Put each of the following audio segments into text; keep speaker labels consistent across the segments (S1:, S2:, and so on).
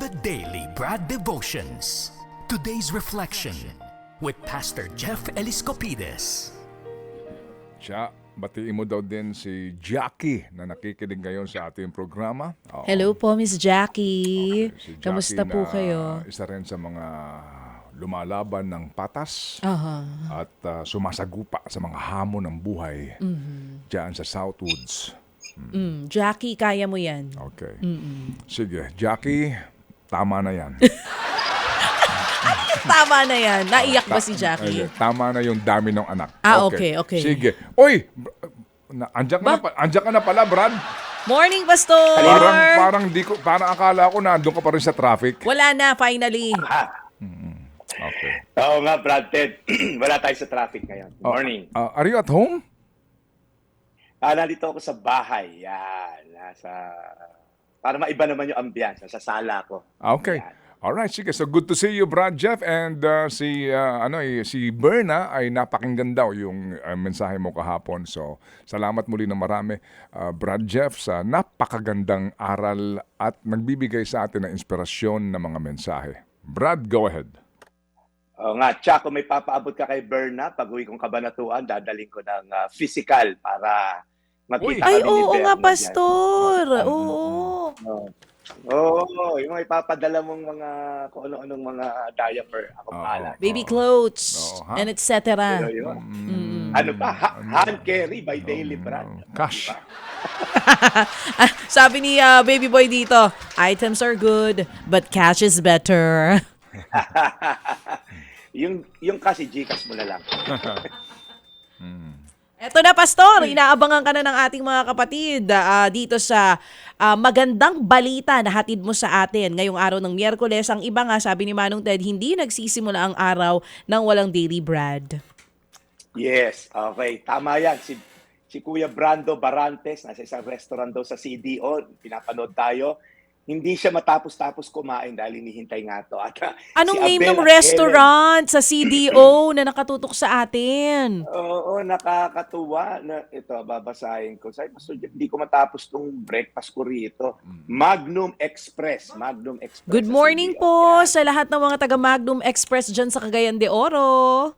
S1: The Daily Brad Devotions. Today's reflection with Pastor Jeff Eliscopides.
S2: Siya, batiin mo daw din si Jackie na nakikinig ngayon sa ating programa. Oo.
S3: Hello po, Miss Jackie.
S2: Si Jackie
S3: Kamusta po kayo?
S2: Isa rin sa mga lumalaban ng patas
S3: Aha.
S2: at ah, sumasagupa sa mga hamon ng buhay
S3: Mm-hmm.
S2: diyan sa Southwoods.
S3: Mm, Jackie, kaya mo yan.
S2: Okay. Sige, Jackie, tama na yan.
S3: Tama na yan. Naiyak ba si Jackie?
S2: Tama na yung dami ng anak.
S3: Ah, okay, okay.
S2: Sige. Uy! br- Na, andyan, ka na,
S3: Ba-
S2: pa- andyan ka na pala, Brad.
S3: Morning, Pastor!
S2: Parang, parang, di ko, parang akala ko na andun ka pa rin sa traffic.
S3: Wala na, finally.
S2: Okay.
S4: Oo nga, Brad Ted. Wala tayo sa traffic ngayon.
S2: Oh,
S4: Morning.
S2: ah, are you at home?
S4: Ah, nandito ako sa bahay. Yan. Nasa... Para maiba naman yung ambiance. Sa sala ko.
S2: Okay.
S4: Yan.
S2: All right, sige. So good to see you, Brad Jeff. And uh, si uh, ano eh, si Berna ay napakinggan daw yung uh, mensahe mo kahapon. So salamat muli na marami, uh, Brad Jeff, sa napakagandang aral at nagbibigay sa atin ng inspirasyon ng mga mensahe. Brad, go ahead.
S4: Oo nga, kung may papaabot ka kay Berna, pag uwi kong kabanatuan, dadaling ko ng ah, physical para
S2: Uy!
S4: makita
S3: Ay,
S4: ni
S3: oo
S4: Berna
S3: nga. Pastor.
S2: Mm,
S3: Oo.
S4: Oo. Oo, yung may papadala mong mga kung ano-anong mga diaper. Ako
S2: Oo.
S4: pala.
S3: Baby
S2: Oo.
S3: clothes.
S2: Oo, ha?
S3: and et
S4: Pero
S3: cetera.
S4: yun.
S3: Mm.
S4: Ano pa? Ha- hand carry by daily brand.
S2: Cash.
S3: Ah, Sabi ni ah, Baby Boy dito, items are good, but cash is better.
S4: yung yung kasi Gcash mo na lang.
S3: Eto na, Pastor. Inaabangan ka na ng ating mga kapatid ah, dito sa ah, magandang balita na hatid mo sa atin ngayong araw ng Miyerkules. Ang iba nga, sabi ni Manong Ted, hindi nagsisimula ang araw ng walang daily bread.
S4: Yes, okay. Tama yan. Si, si Kuya Brando Barantes, nasa isang restaurant daw sa CDO, pinapanood tayo. Hindi siya matapos-tapos kumain dahil hinihintay nga to. At, ah,
S3: Anong
S4: si
S3: name
S4: Abel
S3: ng restaurant sa CDO na nakatutok sa atin?
S4: Oo, nakakatuwa. Na, ito, babasahin ko. Sabi, Jeff, hindi ko matapos tong breakfast ko rito. Magnum Express. Magnum Express.
S3: Good morning po
S4: Yan.
S3: sa lahat ng mga taga Magnum Express dyan sa Cagayan de Oro.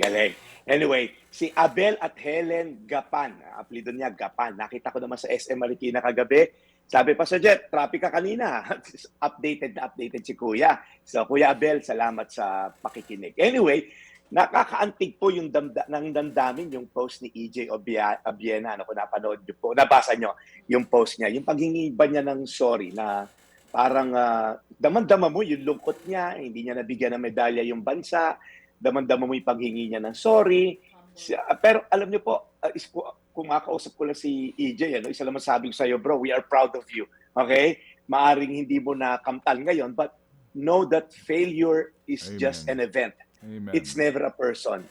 S4: Galing. Anyway, si Abel at Helen Gapan, apelido niya Gapan. Nakita ko naman sa SM Marikina kagabi. Sabi pa sa Jet, traffic ka kanina. updated na updated si Kuya. So Kuya Abel, salamat sa pakikinig. Anyway, nakakaantig po yung damda, ng damdamin yung post ni EJ Abiena. Ano ko napanood niyo po, nabasa niyo yung post niya. Yung paghingi ba niya ng sorry na parang ah, daman-dama mo yung lungkot niya, hindi niya nabigyan ng medalya yung bansa, daman-dama mo yung paghingi niya ng sorry. Si- ah, Pero alam niyo po, ah, is, ku- kumakausap ko lang si EJ, ano, isa lang masabi ko sa iyo, bro, we are proud of you. Okay? Maaring hindi mo na kamtal ngayon, but know that failure is
S2: Amen.
S4: just an event.
S2: Amen.
S4: It's never a person.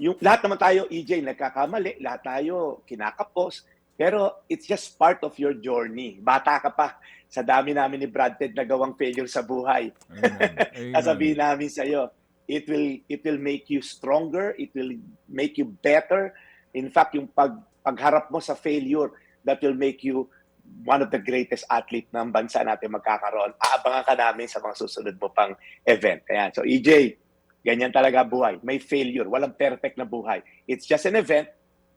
S4: Yung lahat naman tayo, EJ, nagkakamali, lahat tayo kinakapos, pero it's just part of your journey. Bata ka pa, sa dami namin ni Brad Ted nagawang failure sa buhay.
S2: Amen. Amen.
S4: Sasabihin namin sa iyo, it will it will make you stronger, it will make you better. In fact, yung pag pagharap mo sa failure, that will make you one of the greatest athlete ng bansa natin magkakaroon. Aabangan ka namin sa mga susunod mo pang event. Ayan. So EJ, ganyan talaga buhay. May failure. Walang perfect na buhay. It's just an event,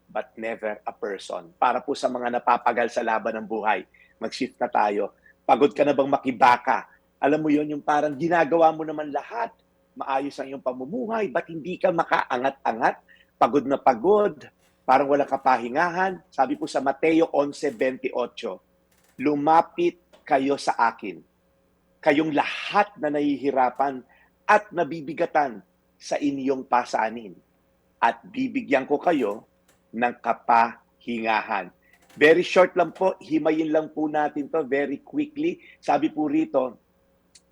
S4: but never a person. Para po sa mga napapagal sa laban ng buhay, mag-shift na tayo. Pagod ka na bang makibaka? Alam mo yon yung parang ginagawa mo naman lahat. Maayos ang iyong pamumuhay. Ba't hindi ka makaangat-angat? Pagod na pagod. Parang walang kapahingahan. Sabi po sa Mateo 11.28, Lumapit kayo sa akin. Kayong lahat na nahihirapan at nabibigatan sa inyong pasanin. At bibigyan ko kayo ng kapahingahan. Very short lang po, himayin lang po natin to very quickly. Sabi po rito,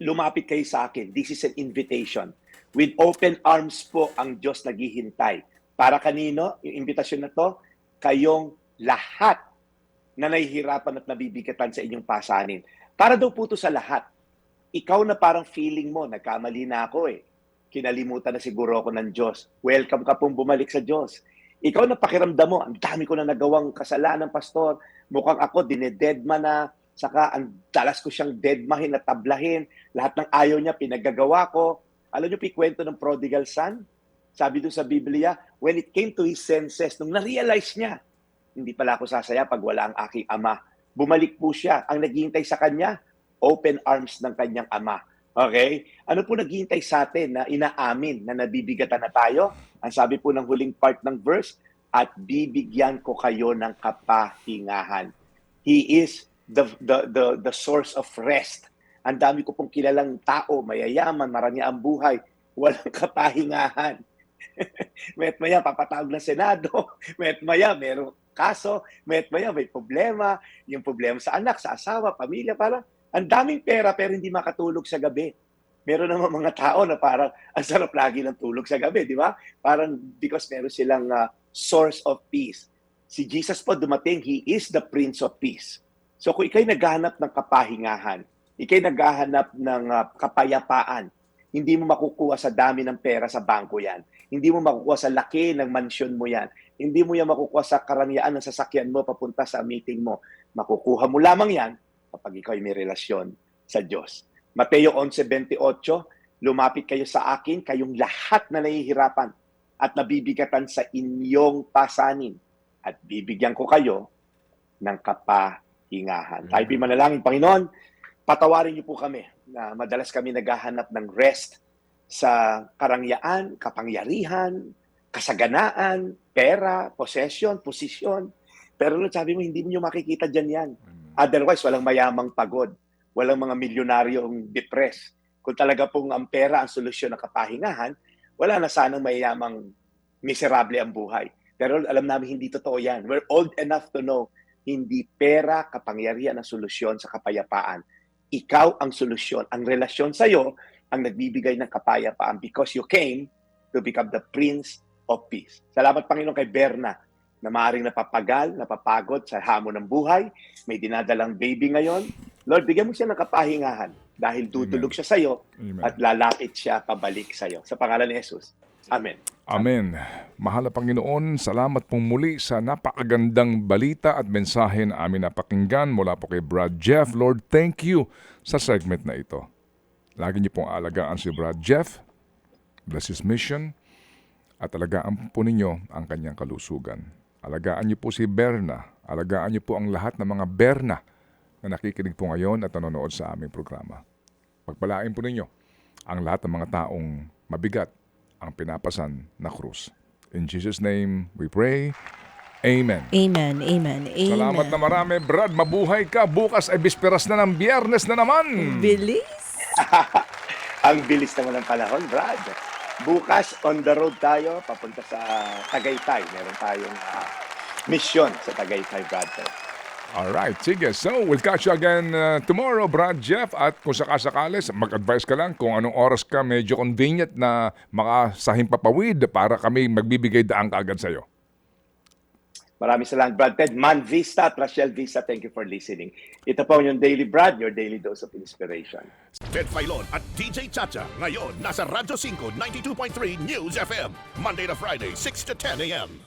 S4: lumapit kayo sa akin. This is an invitation. With open arms po ang Diyos naghihintay. Para kanino, yung invitasyon na to, kayong lahat na nahihirapan at nabibigatan sa inyong pasanin. Para daw po to sa lahat. Ikaw na parang feeling mo, nagkamali na ako eh. Kinalimutan na siguro ako ng Diyos. Welcome ka pong bumalik sa Diyos. Ikaw na pakiramdam mo, ang dami ko na nagawang kasalanan, pastor. Mukhang ako, dinededma na, Saka ang dalas ko siyang deadmahin at tablahin. Lahat ng ayaw niya, pinagagawa ko. Alam niyo, pikwento ng prodigal son? Sabi doon sa Biblia, when it came to his senses, nung na-realize niya, hindi pala ako sasaya pag wala ang aking ama. Bumalik po siya. Ang naghihintay sa kanya, open arms ng kanyang ama. Okay? Ano po naghihintay sa atin na inaamin na nabibigatan na tayo? Ang sabi po ng huling part ng verse, at bibigyan ko kayo ng kapahingahan. He is the, the, the, the source of rest. Ang dami ko pong kilalang tao, mayayaman, marami ang buhay, walang kapahingahan. Met maya, papatawag ng Senado. Met maya, merong kaso. Met maya, may problema. Yung problema sa anak, sa asawa, pamilya, parang ang daming pera pero hindi makatulog sa gabi. Meron naman mga tao na parang ang sarap lagi ng tulog sa gabi, di ba? Parang because meron silang ah, source of peace. Si Jesus po dumating, He is the Prince of Peace. So kung ikay naghahanap ng kapahingahan, ikay naghahanap ng ah, kapayapaan, hindi mo makukuha sa dami ng pera sa bangko yan. Hindi mo makukuha sa laki ng mansyon mo yan. Hindi mo yan makukuha sa karangyaan ng sasakyan mo papunta sa meeting mo. Makukuha mo lamang yan kapag ikaw ay may relasyon sa Diyos. Mateo 11.28, lumapit kayo sa akin, kayong lahat na nahihirapan at nabibigatan sa inyong pasanin at bibigyan ko kayo ng kapahingahan. Tayo po'y manalangin, Panginoon, patawarin niyo po kami na madalas kami naghahanap ng rest sa karangyaan, kapangyarihan, kasaganaan, pera, possession, posisyon. Pero Lord, sabi mo, hindi niyo makikita dyan yan. Otherwise, walang mayamang pagod. Walang mga milyonaryong depressed. Kung talaga pong ang pera ang solusyon ng kapahingahan, wala na sanang mayamang miserable ang buhay. Pero alam namin hindi totoo yan. We're old enough to know hindi pera kapangyarihan ang solusyon sa kapayapaan. Ikaw ang solusyon. Ang relasyon sa iyo ang nagbibigay ng kapayapaan because you came to become the Prince of Peace. Salamat Panginoon kay Berna na maaaring napapagal, napapagod sa hamon ng buhay. May dinadalang baby ngayon. Lord, bigyan mo siya ng kapahingahan dahil tutulog siya sa iyo
S2: Amen.
S4: at lalapit siya pabalik sa iyo. Sa pangalan ni Jesus. Amen.
S2: Amen. Mahal na Panginoon, salamat pong muli sa napakagandang balita at mensahe na amin napakinggan mula po kay Brad Jeff. Lord, thank you sa segment na ito. Lagi niyo pong alagaan si Brad Jeff. Bless his mission. At alagaan po ninyo ang kanyang kalusugan. Alagaan niyo po si Berna. Alagaan niyo po ang lahat ng mga Berna na nakikinig po ngayon at nanonood sa aming programa. Pagpalain po ninyo ang lahat ng mga taong mabigat ang pinapasan na krus. In Jesus' name we pray. Amen.
S3: Amen, amen, amen.
S2: Salamat na marami, Brad. Mabuhay ka. Bukas ay bisperas na ng biyernes na naman.
S3: Bilis.
S4: Ang bilis naman ng panahon, Brad. Bukas, on the road tayo, papunta sa Tagaytay. Meron tayong ah, mission sa Tagaytay, Brad.
S2: Alright, sige. So, we'll catch you again uh, tomorrow, Brad Jeff. At kung sakasakali, mag-advise ka lang kung anong oras ka medyo convenient na makasahing papawid para kami magbibigay daan kaagad sa'yo.
S4: Maraming salamat, Brad Ted. Man Vista at Rachel Vista, thank you for listening. Ito po yung Daily Brad, your daily dose of inspiration.
S5: Ted Filon at DJ Chacha. Ngayon, nasa Radyo 5, 92.3 News FM. Monday to Friday, 6 to 10 a.m.